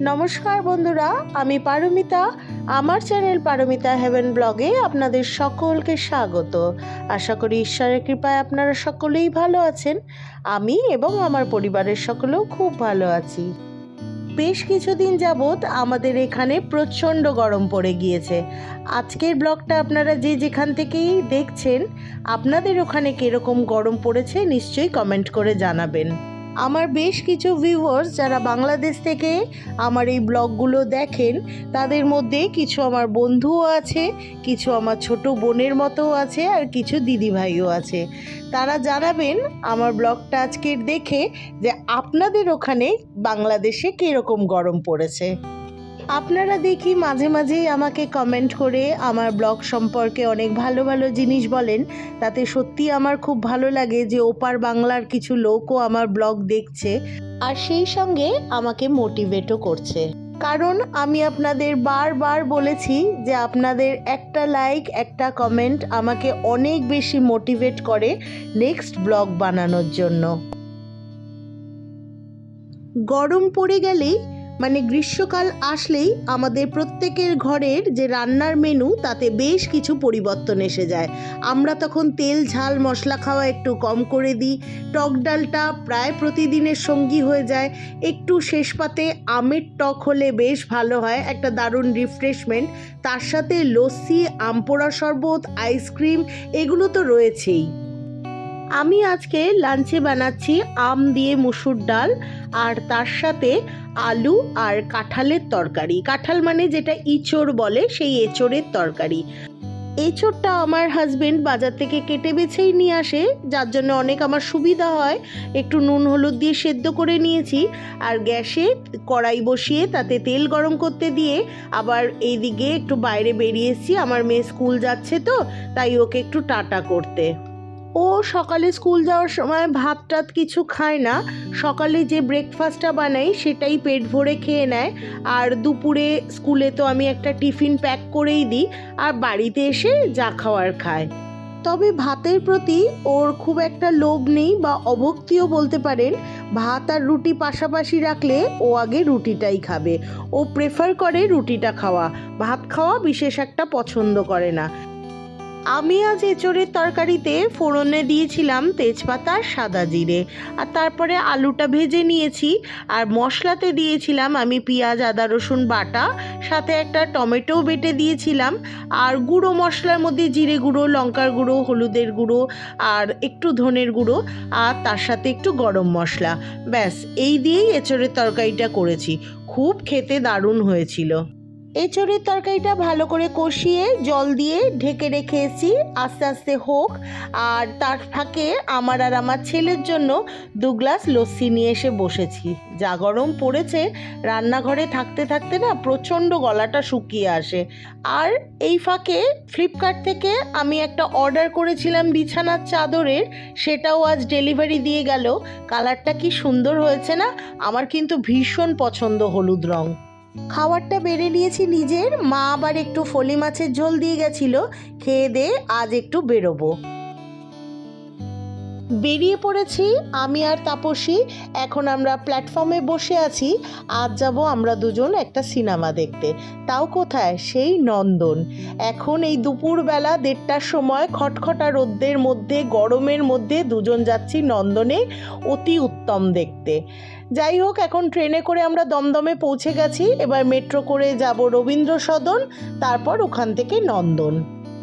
নমস্কার বন্ধুরা, আমি পারমিতা। আমার চ্যানেল পারমিতা হেভেন ব্লগে আপনাদের সকলকে স্বাগত। আশা করি ঈশ্বরের কৃপায় আপনারা সকলেই ভালো আছেন। আমি এবং আমার পরিবারের সকলেও খুব ভালো আছি। বেশ কিছুদিন যাবৎ আমাদের এখানে প্রচণ্ড গরম পড়ে গিয়েছে। আজকের ব্লগটা আপনারা যে যেখান থেকেই দেখছেন, আপনাদের ওখানে কীরকম গরম পড়েছে নিশ্চয়ই কমেন্ট করে জানাবেন। আমার বেশ কিছু ভিউয়ার্স যারা বাংলাদেশ থেকে আমার এই ব্লগগুলো দেখেন, তাদের মধ্যে কিছু আমার বন্ধুও আছে, কিছু আমার ছোট বোনের মতো আছে, আর কিছু দিদিভাইও আছে। তারা জানাবেন আমার ব্লগটা আজকের দেখে যে আপনাদের ওখানে বাংলাদেশে কীরকম গরম পড়েছে। আপনারা দেখি মাঝে মাঝেই আমাকে কমেন্ট করে আমার ব্লগ সম্পর্কে অনেক ভালো ভালো জিনিস বলেন। তাতে সত্যি আমার খুব ভালো লাগে যে ওপার বাংলার কিছু লোকও আমার ব্লগ দেখছে। আর সেই সঙ্গে আমাকে মোটিভেটও করছে। কারণ আমি আপনাদের বারবার বলেছি যে আপনাদের একটা লাইক একটা কমেন্ট আমাকে অনেক বেশি মোটিভেট করে নেক্সট ব্লগ বানানোর জন্য। গরম পড়ে গেলেই মানে গ্রীষ্মকাল আসলেই আমাদের প্রত্যেকের ঘরের যে রান্নার মেনু তাতে বেশ কিছু পরিবর্তন এসে যায়। আমরা তখন তেল, ঝাল, মশলা খাওয়া একটু কম করে দিই। টক ডালটা প্রায় প্রতিদিনের সঙ্গী হয়ে যায়। একটু শেষ পাতে আমের টক হলে বেশ ভালো হয়, একটা দারুণ রিফ্রেশমেন্ট তার সাথে লস্যি আমপোড়া শরবত আইসক্রিম এগুলো তো রয়েছেই। আমি আজকে লাঞ্চে বানাচ্ছি আম দিয়ে মুসুর ডাল। আর তার সাথে আলু আর কাঁঠালের তরকারি। কাঁঠাল মানে যেটা ইঁচড় বলে, সেই এঁচড়ের তরকারি। এঁচড়টা আমার হাজবেন্ড বাজার থেকে কেটে বেছেই নিয়ে আসে, যার জন্য অনেক আমার সুবিধা হয়। একটু নুন, হলুদ দিয়ে সেদ্ধ করে নিয়েছি আর গ্যাসে কড়াই বসিয়ে তাতে তেল গরম করতে দিয়ে আবার এইদিকে একটু বাইরে বেরিয়েছি আমার মেয়ে স্কুল যাচ্ছে তো, তাই ওকে একটু টাটা করতে। ও সকালে স্কুল যাওয়ার সময় ভাত টাত কিছু খায় না। সকালে যে ব্রেকফাস্টটা বানাই, সেটাই পেট ভরে খেয়ে নেয়। আর দুপুরে স্কুলে তো আমি একটা টিফিন প্যাক করেই দিই, আর বাড়িতে এসে যা খাওয়ার খায়। তবে ভাতের প্রতি ওর খুব একটা লোভ নেই বা অভক্তিও বলতে পারেন, ভাত আর রুটি পাশাপাশি রাখলে ও আগে রুটিটাই খাবে। ও প্রেফার করে রুটিটা খাওয়া। ভাত খাওয়া বিশেষ একটা পছন্দ করে না। আমি আজ এঁচড়ের তরকারিতে ফোড়নে দিয়েছিলাম তেজপাতা, সাদা জিরে। আর তারপরে আলুটা ভেজে নিয়েছি। আর মশলাতে দিয়েছিলাম আমি পেঁয়াজ, আদা, রসুন বাটা। সাথে একটা টমেটোও বেটে দিয়েছিলাম। আর গুঁড়ো মশলার মধ্যে জিরে গুঁড়ো, লঙ্কার গুঁড়ো, হলুদের গুঁড়ো আর একটু ধনের গুঁড়ো আর তার সাথে একটু গরম মশলা। ব্যাস, এই দিয়েই এঁচড়ের তরকারিটা করেছি। খুব খেতে দারুণ হয়েছিল। এঁচড়ের তরকারিটা ভালো করে কষিয়ে জল দিয়ে ঢেকে রেখে এসেছি। আস্তে আস্তে হোক। আর তার ফাঁকে আমার আর আমার ছেলের জন্য দু গ্লাস লস্যি নিয়ে এসে বসেছি। যা গরম পড়েছে, রান্নাঘরে থাকতে থাকতে না প্রচণ্ড গলাটা শুকিয়ে আসে। আর এই ফাঁকে ফ্লিপকার্ট থেকে আমি একটা অর্ডার করেছিলাম বিছানার চাদরের। সেটাও আজ ডেলিভারি দিয়ে গেল। কালারটা কি সুন্দর হয়েছে না? আমার কিন্তু ভীষণ পছন্দ হলুদ রঙ খাবারটা বেড়ে নিয়েছি নিজের। মা আবার একটু ফলি মাছের ঝোল দিয়ে গেছিল। খেয়ে দে আজ একটু বেরোবো। বেরিয়ে পড়েছি আমি আর তাপসী। এখন আমরা প্ল্যাটফর্মে বসে আছি। আজ যাব আমরা দুজন একটা সিনেমা দেখতে। তাও কোথায়? সেই নন্দন। এখন এই দুপুরবেলা দেড়টার সময় খটখটা রোদ্দের মধ্যে, গরমের মধ্যে দুজন যাচ্ছি নন্দনে অতি উত্তম দেখতে। যাই হোক, এখন ট্রেনে করে আমরা দমদমে পৌঁছে গেছি। এবার মেট্রো করে যাব রবীন্দ্র সদন তারপর ওখান থেকে নন্দন।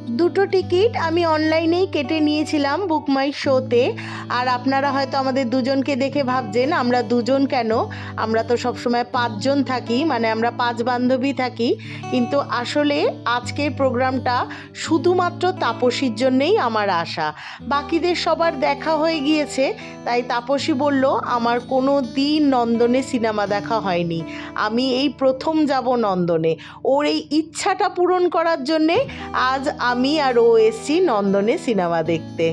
দুটো টিকিট আমি অনলাইনেই কেটে নিয়েছিলাম বুক মাই শোতে। আর আপনারা হয়তো আমাদের দুজনকে দেখে ভাবছেন, আমরা দুজন কেন? আমরা তো সবসময় পাঁচজন থাকি মানে আমরা পাঁচ বান্ধবী থাকি। কিন্তু আসলে আজকের প্রোগ্রামটা শুধুমাত্র তাপসীর জন্যেই আমার আশা। বাকিদের সবার দেখা হয়ে গিয়েছে, তাই তাপসী বলল, আমার কোনো দিন নন্দনে সিনেমা দেখা হয়নি। আমি এই প্রথম যাব নন্দনে। ওর এই ইচ্ছাটা পূরণ করার জন্যে আজ আমি আর ও এসছি নন্দনে সিনেমা দেখতে।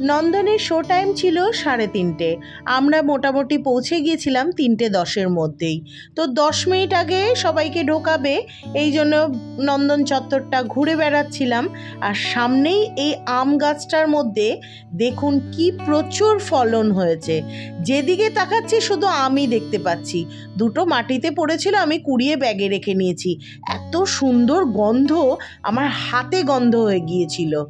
নন্দনের শো টাইম ছিল সাড়ে তিনটে। আমরা মোটামুটি পৌঁছে গিয়েছিলাম তিনটে দশের মধ্যেই। তো দশ মিনিট আগে সবাইকে ঢোকাবে, এই জন্য নন্দন চত্বরটা ঘুরে বেড়াচ্ছিলাম। আর সামনেই এই আম গাছটার মধ্যে দেখুন কি প্রচুর ফলন হয়েছে। যেদিকে তাকাচ্ছি শুধু আমই দেখতে পাচ্ছি। দুটো মাটিতে পড়েছিল, আমি কুড়িয়ে ব্যাগে রেখে নিয়েছি। এত সুন্দর গন্ধ, আমার হাতে গন্ধ হয়ে গিয়েছিল।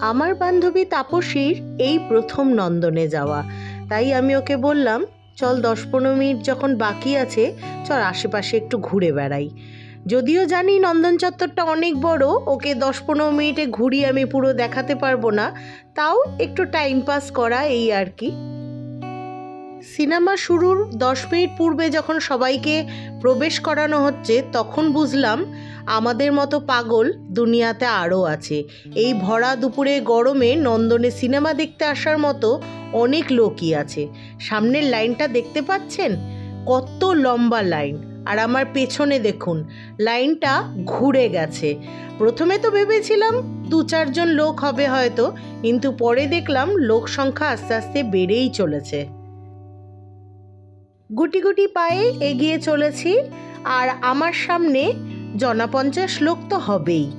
আমার বান্ধবী তাপসীর এই প্রথম নন্দনে যাওয়া। তাই আমি ওকে বললাম, চল দশ পনেরো মিনিট যখন বাকি আছে, চল আশেপাশে একটু ঘুরে বেড়াই। যদিও জানি নন্দন চত্বরটা অনেক বড়, ওকে দশ পনেরো মিনিটে ঘুরিয়ে আমি পুরো দেখাতে পারব না। তাও একটু টাইম পাস করা এই আর কি। সিনেমা শুরুর দশ মিনিট পূর্বে যখন সবাইকে প্রবেশ করানো হচ্ছে, তখন বুঝলাম আমাদের মতো পাগল দুনিয়াতে আরও আছে। এই ভরা দুপুরে গরমে নন্দনে সিনেমা দেখতে আসার মতো অনেক লোকই আছে। সামনের লাইনটা দেখতে পাচ্ছেন? কত লম্বা লাইন। আর আমার পেছনে দেখুন, লাইনটা ঘুরে গেছে। প্রথমে তো ভেবেছিলাম দু চারজন লোক হবে হয়তো, কিন্তু পরে দেখলাম লোক সংখ্যা আস্তে আস্তে বেড়েই চলেছে। গুটি গুটি পায়ে এগিয়ে চলেছি আর আমার সামনে জনপঞ্চাশ লোক তো হবেই।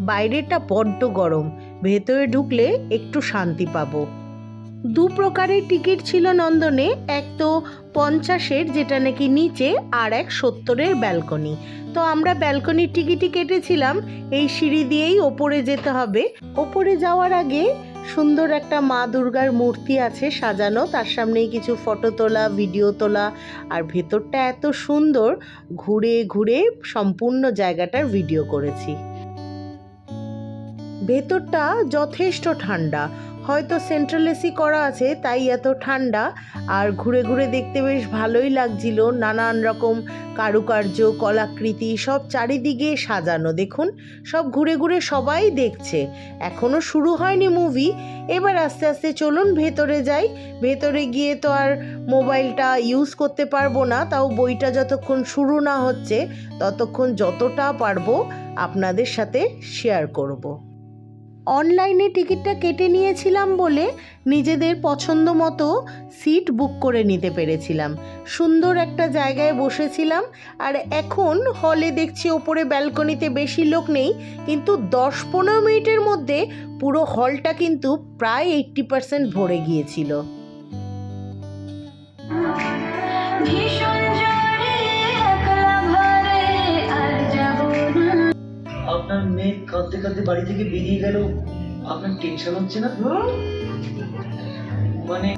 বাইরেটা বড্ড গরম, ভেতরে ঢুকলে একটু শান্তি পাবো। দু প্রকারের টিকিট ছিল নন্দনে, এক তো পঞ্চাশের, যেটা নাকি নিচে, আর এক সত্তরের ব্যালকনি। তো আমরা ব্যালকনির টিকিটই কেটেছিলাম, এই সিঁড়ি দিয়েই ওপরে যেতে হবে। ওপরে যাওয়ার আগে সুন্দর একটা মা দুর্গার মূর্তি আছে সাজানো। তার সামনেই কিছু ফটো তোলা ভিডিও তোলা আর ভেতরটা এত সুন্দর। ঘুরে ঘুরে সম্পূর্ণ জায়গাটার ভিডিও করেছি। ভেতরটা যথেষ্ট ঠান্ডা। হয়তো সেন্ট্রাল এসি করা আছে, তাই এত ঠান্ডা। আর ঘুরে ঘুরে দেখতে বেশ ভালোই লাগছিল। নানান রকম কারুকার্য, কলাকৃতি, সব চারিদিকে সাজানো। দেখুন, সব ঘুরে ঘুরে সবাই দেখছে। এখনও শুরু হয়নি মুভি এবার আস্তে আস্তে চলুন, ভেতরে যাই। ভেতরে গিয়ে তো আর মোবাইলটা ইউজ করতে পারব না, তাও বইটা যতক্ষণ শুরু না হচ্ছে, ততক্ষণ যতটা পারব আপনাদের সাথে শেয়ার করব। অনলাইনে টিকিটটা কেটে নিয়েছিলাম বলে নিজেদের পছন্দ মতো সিট বুক করে নিতে পেরেছিলাম। সুন্দর একটা জায়গায় বসেছিলাম আর এখন হলে দেখছি ওপরে ব্যালকনিতে বেশি লোক নেই, কিন্তু দশ পনেরো মিনিটের মধ্যে পুরো হলটা কিন্তু প্রায় এইট্টি পার্সেন্ট ভরে গিয়েছিল। আপনার মেয়ে কাঁদতে কাঁদতে বাড়ি থেকে বেরিয়ে গেল। আপনার টেনশন হচ্ছে না? মানে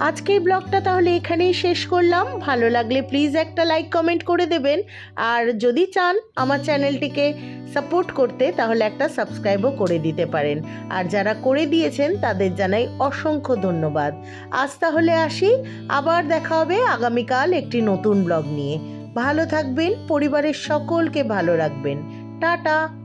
আজকের ব্লগটা তাহলে এখানেই শেষ করলাম। ভালো লাগলে প্লিজ একটা লাইক কমেন্ট করে দেবেন। আর যদি চান আমার চ্যানেলটিকে সাপোর্ট করতে তাহলে একটা সাবস্ক্রাইবও করে দিতে পারেন। আর যারা করে দিয়েছেন তাদের জানাই অসংখ্য ধন্যবাদ। আজ তাহলে আসি। আবার দেখা হবে আগামীকাল একটি নতুন ব্লগ নিয়ে। ভালো থাকবেন পরিবারের সকলকে ভালো রাখবেন। টাটা!